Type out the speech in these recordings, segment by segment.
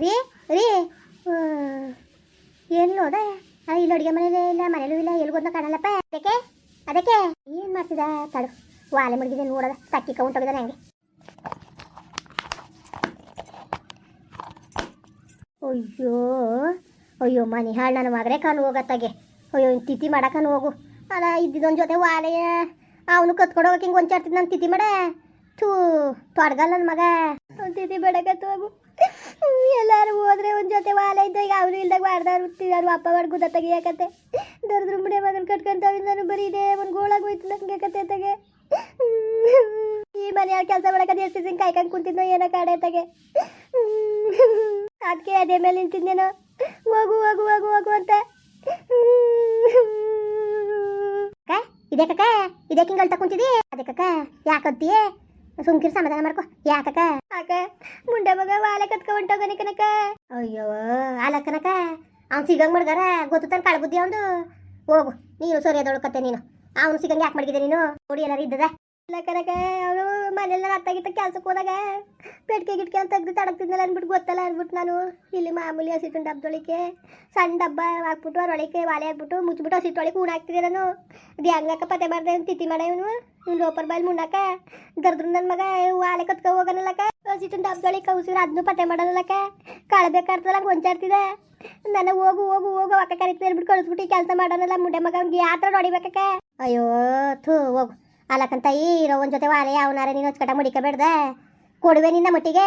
ರೀ ರೀ ಎಲ್ಲಿ ಹೋದ? ಆ, ಇಲ್ಲಿ ಅಡುಗೆ ಮನೇಲಿ ಇಲ್ಲ ಮನೇಲೂ ಇಲ್ಲ ಎಲ್ಗೋದ್ನ ಕಾಣಲ್ಲಪ್ಪ. ಅದಕ್ಕೆ ಅದಕ್ಕೆ ಏನು ಮಾಡ್ತಿದ್ದ ತಡು. ವಾಲೆ ಮಡಗಿದೆ ನೋಡದ ತಕ್ಕಿ ಕೌಂಟ್ ಹೋಗಿದ್ದಾನೆ ಹಂಗೆ. ಅಯ್ಯೋ ಅಯ್ಯೋ ಮನೆ ಹಾಳು ನನ್ನ ಮಗರೇ ಕಾನು ಹೋಗತ್ತಾಗೆ. ಅಯ್ಯೋ ತಿಥಿ ಮಾಡಕನು ಹೋಗು. ಅಲ್ಲ ಇದ್ದಿದ್ದೊಂದು ಜೊತೆ ವಾಲೆಯ ಅವನು ಕತ್ಕೊಂಡು ಹೋಗಕ್ಕೆ ಹಿಂಗೆ ಒಂಚಾಡ್ತಿದ್ ನನ್ನ ತಿಥಿ ಮಾಡ. ಥೂ ತೊಡ್ಗಲ್ಲ ನನ್ನ ಮಗ. ತಿಥಿ ಬೇಡಕತ್ತು ಹೋಗು. ಎಲ್ಲಾರು ಹೋದ್ರೆ ಒಂದು ಜೊತೆ ವಾಲೆ ಇದ್ದ, ಈಗ ಅವನು ಇಲ್ದಾಗ ಮಾಡ್ದಾರು ಹುಟ್ಟಿದಾರು, ಅಪ್ಪ ಮಾಡಿ ಗುದ್ದ ತೆಗಿಯಕತ್ತೆ. ದರ್ದ್ರ ಮುಡೆ ಮಗನ ಕಟ್ಕೊಂತಾವಿಂದ ನಾನು ಬರೀ ಇದೆ ಒಂದು ಗೋಳಾಗ ಹೋಯ್ತು ನಂಗೆ ಕತೆ ತೆಗೆ. ಈ ಮನೆಯ ಕೆಲಸ ಮಾಡಕ್ಕೆ ಎಷ್ಟು ದಿನ ಕಾಯ್ಕೊಂಡು ಕುಂತಿದ್ನೋ ಏನೋ ಕಾಡೆ ತೆಗೆ. ಅದಕ್ಕೆ ಅದೇ ಮೇಲೆ ನಿಂತಿದ್ದೇನೋ ಹೋಗು ಹೋಗು ಹೋಗು ಹೋಗು ಅಂತ. ಇದೇ ಕಕ್ಕ, ಇದೇ ಕಿಂಗಲ್ ಕುಂತಿದಿ ಅದೇ ಕಕ್ಕ, ಯಾಕಂತೀಯ? ಸುಮ್ಕಿರ್ ಸಮಾಧಾನ ಮಾಡ್ಕೊ. ಯಾಕಕ್ಕ ಅಕ್ಕ ಮುಂಡೆ ಮಗ ವಾಲೆ ಕತ್ಕ ಹೊಂಟೋಗನೆ ಕನಕ ಅಯ್ಯೋ ಅಲ್ಲ ಕನಕ ಅವ್ನು ಸಿಗಂಗ್ ಮಾಡ್ಗಾರ, ಗೊತ್ತು ತಾನೆ ಬುದ್ಧಿ ಅವನು ಹೋಗು ನೀನು ಸರಿಯಾದೊಳಕತ್ತೆ ನೀನು. ಅವನು ಸಿಗಂಗ್ ಯಾಕೆ ಮಾಡಿದೆ ನೀನು? ನೋಡಿ ಎಲ್ಲಾರು ಇದ್ದದ. ಇಲ್ಲ ಕನಕ ಅವನು ಮನೆಯಲ್ಲ ಅತ್ತಾಗಿತ್ತ ಕೆಲ್ಸಕ್ಕೆ ಹೋದಾಗ ಪೆಟ್ಕೆ ಗಿಟ್ಕೆ ಅಂತ ತೆಗ್ದು ತಡಕ್ತಿದ್ನಲ್ಲ ಅಂದ್ಬಿಟ್ಟು ಗೊತ್ತಲ್ಲ ಅಂದ್ಬಿಟ್ಟು ನಾನು ಇಲ್ಲಿ ಮಾಮೂಲಿ ಹಸಿಟ್ಟು ಡಬ್ಬದೊಳಿಕೆ ಸಣ್ಣ ಡಬ್ಬ ಹಾಕ್ಬಿಟ್ಟು ಅದ್ರೊಳಗೆ ವಾಲೆ ಹಾಕ್ಬಿಟ್ಟು ಮುಚ್ಚಿಬಿಟ್ಟು ಹಸಿಟ್ಟೊಳಗೆ ಹೂಣ ಹಾಕ್ತಿದ್ದೆ ನಾನು. ಅದು ಹೆಂಗಕ್ಕ ಪತೆ ಮಾಡಿದೆ ತಿಥಿ ಮಾಡ ಇವನು. ಇವ್ನು ಲೋಪರ್ ಬಾಯಲ್ಲಿ ಮುಣ್ಣಾಕ ದರ್ದ್ರ ನನ್ನ ಮಗ ವಾಲೆ ಕತ್ಕ ಹೋಗನಲ್ಲಕ್ಕ ಹಸಿಟ್ಟು ಡಬ್ಬದೊಳಗೆ ಕೌಸಿದ್ರೆ ಅದನ್ನು ಪತೆ ಮಾಡಲ್ಲಕ್ಕ ಕಳ್ಬೇಕಾರ್ತಲ್ಲ ಗೊಂಚಾಡ್ತಿದೆ ನನ್ನ ಹೋಗು ಹೋಗು ಹೋಗು ಅಕ್ಕ ಕರಿತೀವಿ ಹೇಳ್ಬಿಟ್ಟು ಕಳಿಸ್ಬಿಟ್ಟು ಕೆಲಸ ಮಾಡೋನಲ್ಲ. ಮುಂಡೆ ಮಗ ಅವ್ನಿಗೆ ಯಾತ್ರ ನೋಡಿಬೇಕಕ್ಕ ಅಯ್ಯೋ ಥೂ, ಹೋಗು. ಅಲ್ಲಕ್ಕಂತ ಈ ಇರೋ ಒಂದ್ ಜೊತೆ ವಾಲೆ ಅವನಾರ ನೀನು ಹಚ್ಕಟ ಮುಡಿಕಬೇಡ್ದ ಕೊಡುವೆ ನಿನ್ನ ಮಟ್ಟಿಗೆ.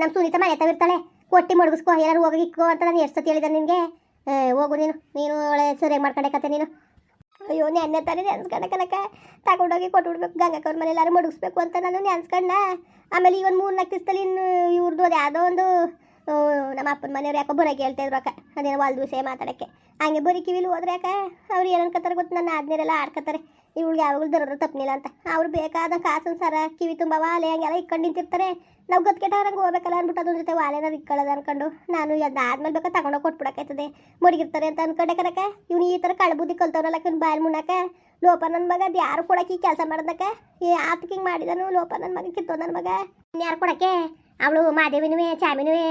ನಮ್ಮ ಸುನೀತ ಮನೆ ತವಿರ್ತಾಳೆ ಕೊಟ್ಟಿ ಮಡಗಿಸ್ಕೋ, ಎಲ್ಲರೂ ಹೋಗಿ ಇಕ್ಕೋ ಅಂತ ನಾನು ಎಷ್ಟು ಸತಿ ಹೇಳಿದೆ ನಿನಗೆ. ಹೋಗು ನೀನು. ನೀನು ಒಳ್ಳೆ ಸರಿ ಮಾಡ್ಕೊಂಡೆ ಕತೆ ನೀನು. ಅಯ್ಯೋ ನೆನ್ನೆ ತಾನೇ ನೆನ್ಸ್ಕೊಂಡೆ ಕನಕ ತಗೊಂಡೋಗಿ ಕೊಟ್ಬಿಡ್ಬೇಕು ಗಂಗಕ್ಕವ್ರ ಮನೆ ಎಲ್ಲಾರು ಮಡಗಿಸ್ಬೇಕು ಅಂತ ನಾನು ನೆನ್ಸ್ಕೊಂಡ. ಆಮೇಲೆ ಇವನ್ ಮೂರು ನಾಲ್ಕು ದಿವಸದಲ್ಲಿ ಇನ್ನು ಇವ್ರದ್ದು ಅದು ಯಾವುದೋ ಒಂದು ನಮ್ಮ ಅಪ್ಪನ ಮನೆಯವ್ರು ಯಾಕೋ ಬರೋಕೆ ಹೇಳ್ತಾ ಇದ್ರು ಅಕ್ಕ. ಅದೇನೋ ಒಂದು ವಿಷಯ ಮಾತಾಡೋಕ್ಕೆ. ಹಂಗೆ ಬರೀ ಕಿವಿಲಿ ಹೋದ್ರೆ ಅಕ್ಕ ಅವ್ರು ಏನು ಅನ್ಕೋತಾರೆ ಗೊತ್ತು? ನನ್ನ ಆದ್ಮೇಲೆಲ್ಲ ಆಡ್ಕೋತಾರೆ ಇವಳಿಗೆ ಯಾವಾಗಲೂ ದರದ ತಪ್ಪನಿಲ್ಲ ಅಂತ. ಅವ್ರು ಬೇಕಾದ ಕಾಸನ್ ಸರ, ಕಿವಿ ತುಂಬ ವಾಲೆ, ಹಂಗೆಲ್ಲ ಇಕ್ಕೊಂಡು ನಿಂತಿರ್ತಾರೆ. ನಾವು ಗತ್ಕೆಟ್ಟವ್ರಂಗೆ ಹೋಗ್ಬೇಕಲ್ಲ ಅಂದ್ಬಿಟ್ಟು ಅದ್ರ ಜೊತೆ ವಾಲೆನ ಇಕ್ಕೊಳ್ಳೋದು ಅನ್ಕೊಂಡು ನಾನು ಅದಾದ್ಮೇಲೆ ಬೇಕಾ ತಗೊಂಡೋಗಿ ಕೊಟ್ಬಿಡಕ್ಕಾಯ್ತದೆ. ಮುಡಿಗಿರ್ತಾರೆ ಅಂತ ಅನ್ಕೊಂಡೆ ಕನಕ ಇವ್ನು ಈ ಥರ ಕಳ್ಬುದಿ ಕಲ್ತವ್ರಲ್ಲ ಇವ್ನು ಬಾಯಲ್ ಮುನ್ನಕ ಲೋಪ ನನ್ನ ಮಗ, ಅದು ಯಾರು ಕೊಡಕ್ಕೆ ಕೆಲಸ ಮಾಡೋದಕ್ಕೆ? ಏ ಆತಕ್ಕೆ ಹಿಂಗೆ ಮಾಡಿದನು ಲೋಪ ನನ್ನ ಮಗ ಕಿತ್ತೋ ನನ್ನ ಮಗ. ಯಾರು ಕೊಡಕ್ಕೆ? ಅವಳು ಮಾದೇವಿನುವೆ, ಚಾಮಿನುವೆ,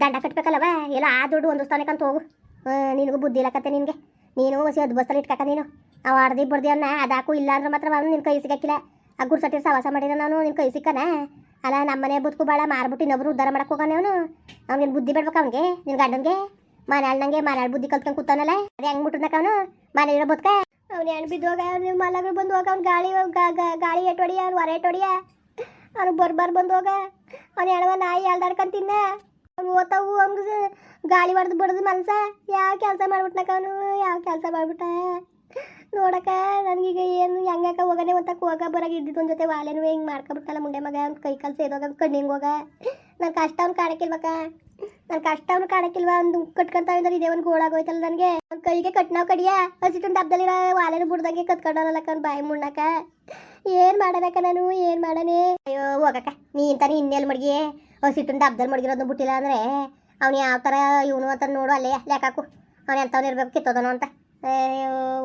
ದಂಡ ಕಟ್ಬೇಕಲ್ಲವ? ಎಲ್ಲ ಆ ದುಡ್ಡು ಒಂದು ಸ್ಥಾನಕ್ಕಂತ ಹೋಗು ನಿನಗೂ ಬುದ್ಧಿ ಇಲ್ಲಕತ್ತೆ ನಿನಗೆ. ನೀನು ಹೊಸಿ ಅದು ಬಸ್ಸಲ್ಲಿ ಇಟ್ಕಾಕ ನೀನು. ಅವ ಅರ್ಧಿ ಬರ್ದಿ ಅವನ್ನ ಅದಾಕು ಇಲ್ಲ ಅಂದ್ರೆ ಮಾತ್ರ ಅವನು ನಿನ್ನ ಕೈ ಸಿಗಕ್ಕಿಲ್ಲ ಆ ಗುರ್ಸಟ್ಟಿ ಸವಾಸ ಮಾಡಿದ ನಾನು ನಿನ್ನ ಕೈ ಸಿಕ್ಕನ? ಅಲ್ಲ ನಮ್ಮನೆ ಬದುಕು ಭಾಳ ಮಾರ್ಬಿಟ್ಟು ಇನ್ನೊಬ್ರು ಉದ್ಧಾರ ಮಾಡಕ್ಕೆ ಹೋಗೋಣ ಅವನು. ಅವ್ನಿಗೆ ಬುದ್ಧಿ ಬಿಡ್ಬೇಕು ಅವನಿಗೆ ನಿನ್ನ ಗಂಡನಿಗೆ? ಮನೆಯಲ್ಲಿ ನಂಗೆ ಮನೆಯಲ್ಲಿ ಬುದ್ಧಿ ಕಲ್ತ್ಕೊಂಡು ಕೂತಾನಲ್ಲ? ಅದು ಹೆಂಗೆ ಮುಟ್ಟನಕ ಅವನು? ಮನೆಯಿರೋ ಬದುಕ? ಅವ್ನು ಹೆಣ್ಣು ಬಿದ್ದೋಗ ಅವ್ನು ಮಲಗಳು ಬಂದು ಹೋಗ, ಅವ್ನು ಗಾಳಿ ಗಾಳಿ ಎಟ್ಟೊಡಿಯ ಅವ್ನು ಹೊರ ಎಟ್ಟೊಡಿಯ ಅವ್ನು ಬರ್ಬಾರ್ ಬಂದು ಹೋಗ. ಅವ್ನು ಹೆಣವ ನಾಯಿ ಎಳ್ದಾಡ್ಕೊಂಡ್ ತಿನ್ನ. ಅವ್ನು ಓದ್ತಾವು ಅವ್ನಿಗೆ ಗಾಳಿ ಹೊಡೆದು ಬಡ್ದು ಮನ್ಸ. ಯಾವ ಕೆಲಸ ಮಾಡ್ಬಿಟ್ನಕ ಅವನು? ಯಾವ ಕೆಲಸ ಮಾಡ್ಬಿಟ್ಟ ನೋಡಕ್ಕ, ನನಗೀಗ ಏನು ಹೆಂಗಾಕ ಹೋಗನೆ ಅಂತ ಹೋಗ ಬರಾಗ ಇದ್ದಿದ್ದು ಒಂದು ಜೊತೆ ವಾಲೆನೂ ಹಿಂಗೆ ಮಾಡ್ಕೊಬಿಟ್ಟಲ್ಲ ಮುಂಡೆ ಮಗ ಅವ್ನ ಕೈ ಕಾಲು ಸೇದೋಗ ಕಣ್ಣಿಂಗ್ ಹೋಗ. ನನ್ನ ಕಷ್ಟ ಅವ್ನು ಕಾಣಕ್ಕಿಲ್ವಕ್ಕ? ನನ್ನ ಕಷ್ಟ ಅವ್ನು ಕಾಣಕ್ಕಿಲ್ವ? ಒಂದು ಕಟ್ಕೊಂತಾವ ಇದ್ದಾರೆ ಇದೇ ಒಂದು ಗೋಳಾಗೋಯ್ತಲ್ಲ ನನಗೆ. ಅವ್ನ ಕೈಗೆ ಕಟ್ನಾವ್ ಕಡಿಯ? ಹಸಿಟ್ಟು ಡಬ್ಬದಲ್ಲಿರೋ ವಾಲೆನ ಬುಡ್ದಂಗೆ ಕತ್ಕೊಂಡವನಲ್ಲಕ್ಕ ಅವ್ನು ಬಾಯಿ ಮುಣ್ಣಕ್ಕ. ಏನು ಮಾಡಬೇಕ ನಾನು? ಏನು ಮಾಡನೆ? ಅಯ್ಯೋ, ಹೋಗಕ್ಕ, ನೀ ತಾನೇ ಇನ್ನೆಲ್ಲಿ ಮಡ್ಗಿ? ಹಸಿಟ್ಟು ಡಬ್ಬದಲ್ಲಿ ಮಡಗಿರೋದನ್ನ ಬಿಟ್ಟಿಲ್ಲ ಅಂದರೆ, ಅವ್ನು ಯಾವ ಥರ ಇವನು ಅಂತ ನೋಡು ಅಲ್ಲೇ ಲೆಕ್ಕಾಕು ಅವ್ನು ಎಂಥವ್ನು ಇರಬೇಕು, ಕಿತ್ತೋದನು ಅಂತ.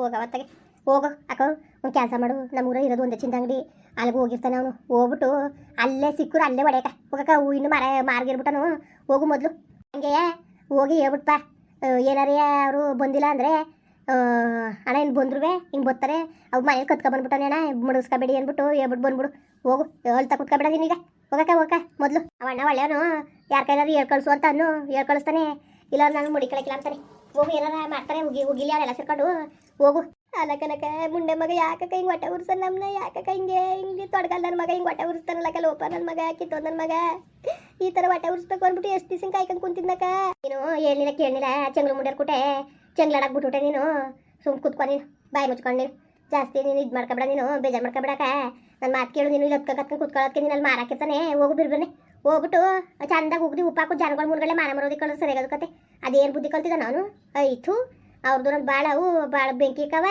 ಹೋಗವತ್ತಾಗೆ ಹೋಗು, ಅಕ್ಕೋ, ಒಂದು ಕೆಲಸ ಮಾಡು. ನಮ್ಮೂರ ಇರೋದು ಒಂದೇ ಚಿಂದ ಅಂಗಡಿ. ಅಲ್ಲಿಗೆ ಹೋಗಿರ್ತಾನೆ ಅವನು. ಹೋಗ್ಬಿಟ್ಟು ಅಲ್ಲೇ ಸಿಕ್ಕರು ಅಲ್ಲೇ ಹೊಡೆಯಕ ಹೋಗಕ್ಕ, ಹೂವಿನ ಮರ ಮಾರ್ಗಿರ್ಬಿಟ್ಟನು ಹೋಗು ಮೊದಲು. ಹಂಗೆ ಹೋಗಿ ಹೇಳ್ಬಿಟ್ಪ. ಏನಾರೇ ಅವರು ಬಂದಿಲ್ಲ ಅಂದರೆ ಅಣ್ಣ ಇನ್ನು ಬಂದ್ರು ಹಿಂಗೆ ಬರ್ತಾರೆ. ಅವು ಮನೇಲಿ ಕತ್ಕೊ ಬಂದ್ಬಿಟ್ಟಾನೆ ಅಣ್ಣ. ಮುಡಿಸ್ಕೊಬೇಡಿ ಅಂದ್ಬಿಟ್ಟು ಹೇಳ್ಬಿಟ್ಟು ಬಂದ್ಬಿಡು. ಹೋಗು ಹೇಳ್ತಾ ಕುತ್ಕೊಬೇಡ ನೀನೀಗ ಹೋಗಕ್ಕ ಹೋಗಕ್ಕ, ಮೊದಲು. ಅವ ಅಣ್ಣ ಒಳ್ಳೆಯವನು. ಯಾರ ಕೈಲಾದ್ರು ಹೇಳ್ ಕಳಿಸು ಅಂತ ಅನ್ನು ಹೇಳ್ಕಳಿಸ್ತಾನೆ. ಇಲ್ಲ ನಾನು ಮುಡಿಕೊಳಕಿಲ್ಲ ಅಂತಾನೆ. ಹೋಗು, ಏನಾರ ಮಾಡ್ತಾರೆ ಹೋಗಿ ಹೋಗಿಲ್ಲ ಅವರೆಲ್ಲ ಸೇರ್ಕೊಂಡು ಹೋಗು. ಅಲ್ಲಕನಕ ಮುಂಡೆ ಮಗ ಯಾಕಕ್ಕ ಹಿಂಗೆ ಹೊಟ್ಟೆ ಉರ್ಸ ನಮ್ಮನ್ನ ಯಾಕಕ್ಕ ಹಿಂಗೆ ಹಿಂಗೆ ತೊಡಗಲ್ಲ ನನ್ನ ಮಗ, ಹಿಂಗೆ ಹೊಟ್ಟೆ ಉರ್ಸ್ತಾನಲ್ಲ ಲೋಪ ನನ್ನ ಮಗ ಕಿತ್ತೋ ನನ್ನ ಮಗ. ಈ ಥರ ಹೊಟ್ಟೆ ಉರ್ಸ್ಬೇಕು ಅಂದ್ಬಿಟ್ಟು ಎಷ್ಟು ದಿವಸ ಕಾಯ್ಕೊಂಡು ಕುಂತಿದ್ನಕ ನೀನು ಹೇಳಿಲ್ಲ ಕೇಳಿಲ್ಲ ಚೆಂಗ್ಳು ಮುಂಡ್ಯಾರ ಕುಟೆ ಚೆಂಗ್ಲಾಡಕ್ ಬಿಟ್ಬಿಟ್ಟೆ ನೀನು. ಸುಮ್ ಕುತ್ಕೊ ನೀನು, ಬಾಯಿ ಮುಚ್ಕೊಂಡು ನೀನು. ಜಾಸ್ತಿ ನೀನು ಇದು ಮಾಡ್ಕೊಬೇಡ ನೀನು, ಬೇಜಾರು ಮಾಡ್ಕೊಬೇಡಕ ನನ್ನ ಮಾತು ಕೇಳು ನೀನು ಇಲ್ಲಿ ಹತ್ಕೊಂಡು ಕುತ್ಕೊಳ್ಳೋದಕ್ಕೆ ನೀನು ಅಲ್ಲಿ ಮಾರಾಕಿರ್ತಾನೆ ಹೋಗು ಬಿರ್ಬನೆ ಹೋಗ್ಬಿಟ್ಟು ಚಂದಾಗಿ ಉಗ್ದಿ ಉಪ್ಪಾಕು ಜನಗಳ ಮುಂದ್ಗಡೆ ಮಾನ ಮರೋದಿ ಕಳ್ದು ಸರಿಯಾಗದ ಕತೆ ಅದೇನು ಬುದ್ಧಿ ಕಲ್ತಿದ್ದ ನಾನು? ಐತು ಅವ್ರದ್ದು ನನ್ನ ಭಾಳ ಅವು ಭಾಳ ಬೆಂಕಿ ಕವ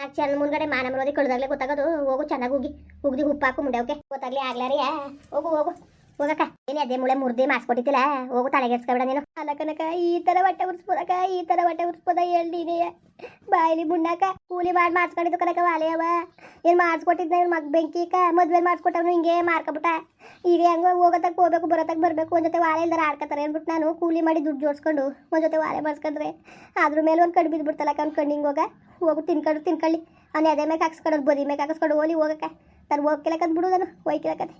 ನಾಲ್ಕು ಚೆನ್ನ ಮುಂದ್ಗಡೆ ಮಾನ ಮರೋದಿ ಕಳ್ದಾಗ್ಲೇ ಗೊತ್ತಾಗೋದು. ಹೋಗು ಚೆನ್ನಾಗಿ ಹೋಗಿ ಉಗ್ದಿ ಉಪ್ಪಾಕು ಮುಂಡೆ ಓಕೆ ಗೊತ್ತಾಗ್ಲಿ ಆಗ್ಲಾರಿಯಾ? ಹೋಗು ಹೋಗು. ಹೋಗಕ್ಕ ಏನೇ ಅದೇ ಮುಳೆ ಮುರ್ದಿ ಮಾಡಿಸ್ಕೊಟ್ಟಿದ್ದಿಲ್ಲ? ಹೋಗು ತಲೆಗೆಡ್ಸ್ಕೊಬೇಡ ನೀನು. ಅಲ್ಲ ಕನಕ ಈ ತರ ಬಟ್ಟೆ ಉರ್ಸ್ಬೋದಕ್ಕ, ಈ ತರ ಬಟ್ಟೆ ಉರ್ಸ್ಬೋದ ಹೇಳ್ದೀನಿ ಬಾಯಿಲಿ ಮುಣ್ಣಾಕ ಕೂಲಿ ಮಾಡಿ ಮಾಡಿಸ್ಕೊಂಡಿದ್ದು ಕನಕ ವಾಲೆಯವ. ಏನು ಮಾಡಿಸ್ಕೊಟ್ಟಿದ್ನ ಇವ್ನ ಮಗ್ ಬೆಂಕಿಕ? ಮದ್ವೆ ಮಾಡ್ಸ್ಕೊಟ್ಟವನು ಹಿಂಗೆ ಮಾರ್ಕೊಬಿಟ್ಟ. ಈಗ ಹೆಂಗ ಹೋಗೋತಕ್ ಹೋಗ್ಬೇಕು, ಬರೋತಕ್ ಬರಬೇಕು. ಒಂದ್ ಜೊತೆ ವಾಲೆ ಇಲ್ದಾರ ಆಡ್ಕೊತಾರೆ ಅಂದ್ಬಿಟ್ಟು ನಾನು. ಕೂಲಿ ಮಾಡಿ ದುಡ್ಡು ಜೋಡ್ಸ್ಕೊಂಡು ಒಂದ್ ಜೊತೆ ವಾಲೆ ಮಾಡಿಸ್ಕೊಂಡ್ರೆ ಅದ್ರ ಮೇಲೆ ಒಂದು ಕಣ್ಣು ಬಿದ್ಬಿಡ್ತಲ್ಲ ಅವ್ನ ಕಣ್ಣಿಂಗ್ ಹೋಗ. ಹೋಗು, ತಿನ್ಕೊಂಡು, ತಿನ್ಕೊಳ್ಳಿ. ಅವ್ನು ಎದೆ ಮೇಲೆ ಹಾಕ್ಸ್ಕೊಂಡು ಬದಿ ಮೇಲೆ ಹಾಕಿಸ್ಕೊಂಡು ಹೋಲಿ ಹೋಗಕ್ಕ. ನಾನು ಹೋಗ್ಕಿಲಕದ್ ಬಿಡು ನಾನು ಒಯ್ಕಿಲಕತ್ತೆ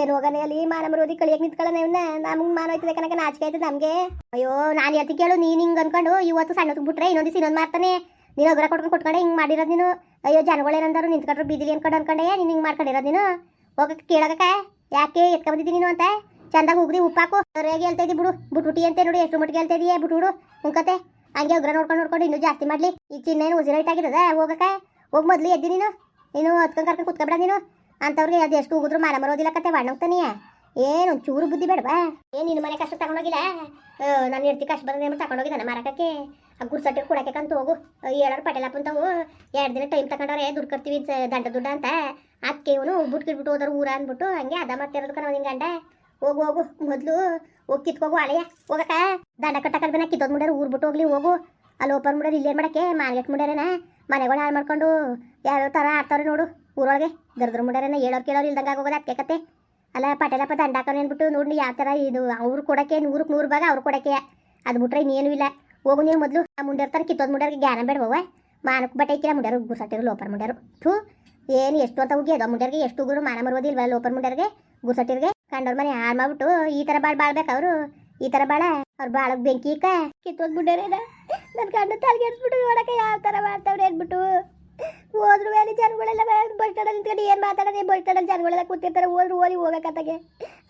ಏನು ಹೋಗನೆ ಅಲ್ಲಿ ಮಾನ ಮರೋದಿ ಕಳಿಯಕ್ಕೆ ನಿಂತ್ಕೊಳ್ಳೋಣ ಇವನ್ನ ನಮ್ಗೆ ಮಾನ ಹೋಯ್ತದೆ ಕನಕ ನಾಚಿಕೆ ಆಯ್ತದೆ ನಮಗೆ. ಅಯ್ಯೋ, ನಾನು ಹೇಳ್ತಿ ಕೇಳು, ನೀನು ಹಿಂಗೆ ಅನ್ಕೊಂಡು ಇವತ್ತು ಸಣ್ಣ ಬಿಟ್ರೆ ಇನ್ನೊಂದು ಇನ್ನೊಂದು ಮಾಡ್ತಾನೆ ನೀನು ಒಗ್ರ ಕೊಟ್ಕೊಂಡು ಕೊಟ್ಕೊಂಡೆ ಹಿಂಗೆ ಮಾಡಿರೋದು ನೀನು. ಅಯ್ಯೋ, ಜನಗಳು ಏನಂದಾರು ನಿಂತ್ಕೊಂಡ್ರು ಬೀದಿಲಿ ಅನ್ಕೊಂಡು ಅನ್ಕೊಂಡೆ, ನೀನು ಹಿಂಗ್ ಮಾಡ್ಕೊಂಡಿರೋದು ನೀನು. ಹೋಗಕ್ಕೆ ಕೇಳಕ ಯಾಕೆ ಎತ್ಕೊಂಡಿದ್ದೀನಿ ನೀನು ಅಂತ? ಚಂದಾಗಿ ಹೋಗ್ರಿ ಉಪ್ಪಾಕು. ಸರಿಯಾಗಿ ಹೇಳ್ತಾ ಇದ್ದಿ ಬಿಡು, ಬಿಟ್ಬಿಟ್ಟಿ ಅಂತ ನೋಡಿ, ಎಷ್ಟು ಮಟ್ಟಿಗೆ ಹೇಳ್ತಾ ಇದೀಯ, ಬಿಟ್ಬಿಡು. ಉಂಕತೆ ಹಂಗೆ ಉಗ್ರ ನೋಡ್ಕೊಂಡು ನೋಡ್ಕೊಂಡು ಇನ್ನೂ ಜಾಸ್ತಿ ಮಾಡ್ಲಿ. ಈ ಚಿನ್ನ ಏನು ಉಸಿರೈಟ್ ಆಗಿದ್ದದ ಹೋಗಕ್ಕೆ. ಹೋಗಿ ಮೊದಲು ಎದ್ದಿ ನೀನು. ನೀನು ಹತ್ಕೊಂಡು ಕರ್ಕೊಂಡು ಕುತ್ಕೊಬೇಡ ನೀನು. ಅಂಥವ್ರಿಗೆ ಅದು ಎಷ್ಟು ಹೋಗಿದ್ರು ಮರ ಮರೋದಿಲ್ಲ ಕತೆ ಬಾಣೋಗ್ತಾನೆಯ ಏನು ಚೂರು ಬುದ್ಧಿ ಬೇಡವಾ? ಏನು ನಿನ್ನ ಮನೆ ಕಷ್ಟ ತಗೊಂಡೋಗಿಲ್ಲ? ನಾನು ಇರ್ತಿ ಕಷ್ಟ ಬಂದ್ರೆ ತಗೊಂಡೋಗಿದ್ದ ತಗೊಂಡೋಗಿದ್ದಾನೆ ಮಾರಕಕ್ಕೆ? ಆ ಗುಡ್ಸಟ್ಟಿ ಕೊಡಕ್ಕೆ ಹೋಗು. ಏಳಾರು ಪಟೇಲಪ್ಪ ಅಂತವು. ಎರಡು ದಿನ ಟೈಮ್ ತಗೊಂಡವ್ರೆ ದುಡ್ಡು ಕರ್ತೀವಿ ದಂಡ ದುಡ್ಡ ಅಂತ. ಅದಕ್ಕೆ ಇವನು ಬಿಟ್ಕಿಟ್ಬಿಟ್ಟು ಹೋದ್ರು ಊರ ಅಂದ್ಬಿಟ್ಟು ಹಂಗೆ ಅದ ಮಾಡ್ತಿರೋದು ಕಣ ನಿನ್ ಗಂಡ. ಹೋಗು ಹೋಗು, ಮೊದಲು ಹೋಗಿ ಕಿತ್ಕೋಗು ಅಳೆಯ ಹೋಗಕ್ಕ? ದಂಡ ಕಟ್ಟಕಲ್ದನ ಕಿತ್ತೋದ್ ಮುಡ್ಯಾರ, ಊರ್ ಬಿಟ್ಟು ಹೋಗ್ಲಿ, ಹೋಗು. ಅಲ್ಲಿ ಓಪನ್ ಮುಡ್ಯಾರ ಇಲ್ಲೇನು ಮಾಡಕ್ಕೆ? ಮಾರ್ಗೆಟ್ ಮುಡ್ಯಾರೇನ? ಮನೆಗಳು ಹಾಳು ಮಾಡ್ಕೊಂಡು ಯಾವ್ಯಾವ ಥರ ಆಡ್ತಾವ್ರೆ ನೋಡು. ಊರೊಳಗೆ ದರ್ದ್ರ ಮುಡ್ಯಾರೇನ ಹೇಳೋರು ಕೇಳೋರು ಇಲ್ದಂಗೆ ಆಗೋಗೋದು ಅದಕ್ಕೆ ಕತೆ. ಅಲ್ಲ, ಪಟೇಲಪ್ಪ ದಂಡ ಹಾಕೋರು ಅಂದ್ಬಿಟ್ಟು ನೋಡಿ ಯಾವ ಥರ ಇದು ಅವ್ರು ಕೊಡಕ್ಕೆ ನೂರಕ್ಕೆ ನೂರು ಭಾಗ ಅವ್ರು ಕೊಡಕ್ಕೆ. ಅದು ಬಿಟ್ರೆ ಇನ್ನೇನು ಇಲ್ಲ. ಹೋಗು ನೀವು ಮೊದಲು. ಆ ಮುಂಡಿರ್ತಾರೆ ಕಿತ್ತೋದ್ ಮುಡ್ಯಾರಿಗೆ ಜ್ಞಾನ ಬೇಡವ ಮಾನಕ್ಕೆ ಬಟ್ಟೆ ಇಕ್ಕಿಲ್ಲ ಮುಂಡ್ಯಾರು ಗುರ್ಸಟ್ಟಿರು, ಲೋಪರ್ ಮುಂಡ್ಯಾರು ಥೂ, ಏನು ಎಷ್ಟು ಅಂತ ಹೋಗಿ ಅದು ಮುಂಡ್ಯಾರಿಗೆ ಎಷ್ಟು ಉಗುರು ಮಾನ ಮರೋದಿಲ್ವ ಲೋಪರ್ ಮುಂಡ್ಯಾರಿಗೆ ಗುರ್ಸಟ್ಟಿರ್ಗೆ. ಕಂಡವ್ರ ಮನೆ ಹಾಳು ಮಾಡ್ಬಿಟ್ಟು ಈ ಥರ ಬಾಳ್ ಬಾಳ್ಬೇಕು ಅವರು. ಈ ಥರ ಬಾಳ, ಅವ್ರ ಬಾಳಕ್ಕೆ ಬೆಂಕಿ ಇಕ್ಕ ಕಿತ್ತೊಂದು ಬಿಡ್ಡಾರೇನ ನನ್ನ ಗಂಡ ತಲೆಗೆಡ್ಸ್ಬಿಟ್ಟು ನೋಡಕ್ಕೆ ಯಾವ ಥರ ಮಾಡ್ತಾವ್ರೆ ಅಂದ್ಬಿಟ್ಟು ಹೋದ್ರು ಮೇಲೆ ಜನಗಳೆಲ್ಲ ಬಸ್ ಸ್ಟ್ಯಾಂಡಲ್ಲಿ ನಿಂತ್ಕೊಂಡು ಏನು ಮಾತಾಡೋದು? ಬಸ್ ಸ್ಟ್ಯಾಂಡಲ್ಲಿ ಜನಗಳೆಲ್ಲ ಕೂತಿರ್ತಾರೆ ಓದ್ರು ಓಲಿ ಹೋಗಕತ್ತಾಗೆ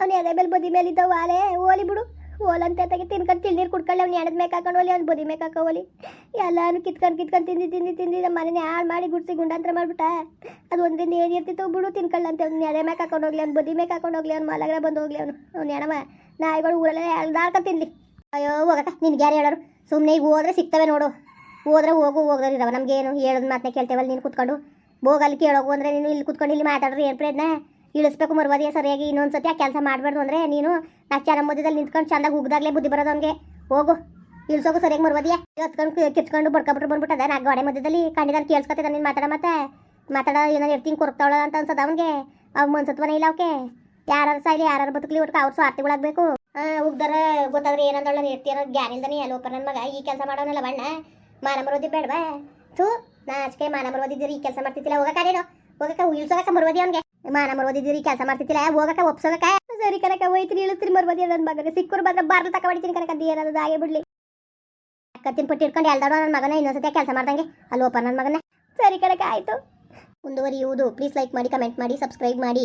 ಅವ್ನು ಎದೆ ಮೇಲೆ ಬದಿ ಮೇಲೆ ಇದ್ದವು ವಾಲೆ ಓಲಿ ಬಿಡು. ಓಲಂತ ತಗೆ ತಿನ್ಕೊಂಡು ತಿಳ್ನೀರು ಕುಡ್ಕೊಳ್ಳಿ, ಅವ್ನು ಎಣದ ಮೇಕ್ ಹಾಕೊಂಡು ಹೋಲಿ ಅವ್ನು ಬದಿ ಮೇಕ್ ಹಾಕೋ ಓಲಿ. ಎಲ್ಲಾನು ಕಿತ್ಕೊಂಡು ಕಿತ್ಕೊಂಡು ತಿಂದು ತಿಂದು ತಿಂದು ನಮ್ಮ ಮನೆ ಹಾಳು ಮಾಡಿ ಗುಡ್ಸಿ ಗುಂಡಾಂತರ ಮಾಡ್ಬಿಟ್ಟ. ಅದು ಒಂದ್ರಿಂದ ಏನು ಇರ್ತಿತ್ತು ಬಿಡು ತಿನ್ಕೊಳ್ಳಂತ ಅವ್ನು ಎದೆ ಮೇಕ್ ಹಾಕೊಂಡು ಹೋಗ್ಲಿ, ಅವ್ನು ಬದಿ ಮೇಕ್ ಹಾಕೊಂಡು ಹೋಗ್ಲಿ, ಅವ್ನು ಮಲಗ್ರೆ ಬಂದು ಹೋಗ್ಲಿ ಅವನು. ಅವ್ನು ಎಣವ, ನಾಯಿಗಳು ಊರಲ್ಲೇ ಎಳ್ದಾಕ ತಿನ್ಲಿ. ಅಯ್ಯೋ, ಹೋಗಕ್ಕ, ನಿನ್ಗೆ ಯಾರು ಹೇಳೋರು? ಸುಮ್ಮನೆ ಈಗ ಹೋದ್ರೆ ಸಿಗ್ತವೆ ನೋಡು. ಹೋದ್ರೆ ಹೋಗು ಹೋಗೋರು ಇದಾವ. ನಮ್ಗೇನು ಹೇಳೋದು ಮಾತನ್ನ ಕೇಳ್ತೇವಲ್ಲ ನೀನು ಕುತ್ಕೊಂಡು. ಹೋಗಲ್ಲಿ ಕೇಳೋಗು ಅಂದರೆ ನೀನು ಇಲ್ಲಿ ಕುತ್ಕೊಂಡು ಇಲ್ಲಿ ಮಾತಾಡ್ರಿ, ಏನು ಪ್ರಯತ್ನ? ಇಳಿಸ್ಬೇಕು ಮರ್ವಾದಿಯ ಸರಿಯಾಗಿ ಇನ್ನೊಂದು ಸತಿ ಆ ಕೆಲಸ ಮಾಡಬಾರ್ದು ಅಂದರೆ ನೀನು ನಾಲ್ಕು ಚಾರ ಮಧ್ಯದಲ್ಲಿ ನಿಂತ್ಕೊಂಡು ಚಂದಾಗಿ ಉಗ್ದಾಗ್ಲೇ ಬುದ್ಧಿ ಬರೋದು ಅವ್ನಿಗೆ. ಹೋಗು, ಇಳಿಸೋಗು ಸರಿಯಾಗಿ ಮರ್ಬೋದಿಯಾ ಹತ್ಕೊಂಡು ಕಿತ್ಕೊಂಡು ಬಡ್ಕೊಬಿಟ್ರು ಬಂದ್ಬಿಟ್ಟದ ನಾ ಗೋಡೆ ಮಧ್ಯದಲ್ಲಿ ಕಂಡಿದ್ದಾನೆ ಕೇಳಿಸ್ಕೊತಿದ್ದ ನೀನು ಮಾತಾಡ ಮತ್ತೆ. ಮಾತಾಡೋ, ಏನಾರು ಇರ್ತೀನಿ ಕೊರ್ತಾವಳ ಅಂತ ಅನ್ಸದ ಅವನಿಗೆ? ಅವ್ ಮನ್ಸತ್ವನೇ ಇಲ್ಲ ಅವಕ್ಕೆ ಯಾರು ಸಾಯ್ಲಿ ಯಾರು ಬದುಕಲಿ ಒಟ್ಟು ಅವ್ರು ಸ್ವಾರ್ಥಿಗಳಾಗಬೇಕು. ಉಗ್ದಾರ ಗೊತ್ತಾದ್ರೆ ಏನಂದಳ ಇರ್ತೀರ ಜ್ಞಾನ ಇಲ್ದಾನೆ ಎಲ್ಲ ಒಪ್ಪ ನನ್ನ ಮಗ. ಈ ಕೆಲಸ ಮಾಡೋನಲ್ಲ ಬಣ್ಣ. ಮಾನ ಮರೋದಿ ಬೇಡವಾ? ಥೂ. ನಾಚಿಕೆ ಮಾನ ಮರೋದಿದ್ದೀರಿ ಈ ಕೆಲಸ ಮಾಡ್ತಿದ್ದಿಲ್ಲ, ಹೋಗಕ್ಕ ನೀನು? ಹೋಗಕ್ಕ ಇಳ್ಸೋಗಕ್ಕ ಮರ್ವದಿ ಅವ್ನಿಗೆ. ಮಾನ ಮರ್ವದಿದ್ದೀರಿ ಕೆಲಸ ಮಾಡ್ತಿದ್ದಿಲ್ಲ, ಹೋಗಕ್ಕ, ಒಪ್ಸೋಗಕ್ಕ. ಸರಿ ಕನಕ ಹೋಯ್ತೀನಿ ಇಳಿಸ್ತೀನಿ ಮರ್ವದಿ ನನ್ನ ಮಗನ ಸಿಕ್ಕರು ಬಂದ್ರೆ ಬಾರ್ಲು ತಕ ಹೊಡಿತೀನಿ ಕನಕ ಏನಾದ್ರು ಹಾಗೆ ಬಿಡ್ಲಿ. ಅಕ್ಕತ್ತಿನ ಪಟ್ಟಿ ಇಟ್ಕೊಂಡು ಎಲ್ದಾಡೋ ನನ್ನ ಮಗನ ಇನ್ನೊಂದ್ಸತಿ ಕೆಲಸ ಮಾಡ್ದಂಗೆ. ಅಲ್ಲಿ ಓಪನ್ ನನ್ನ ಮಗನ. ಸರಿ ಕನಕ ಆಯ್ತು. ಮುಂದುವರಿಯುವುದು. ಪ್ಲೀಸ್ ಲೈಕ್ ಮಾಡಿ ಕಮೆಂಟ್ ಮಾಡಿ ಸಬ್ಸ್ಕ್ರೈಬ್ ಮಾಡಿ.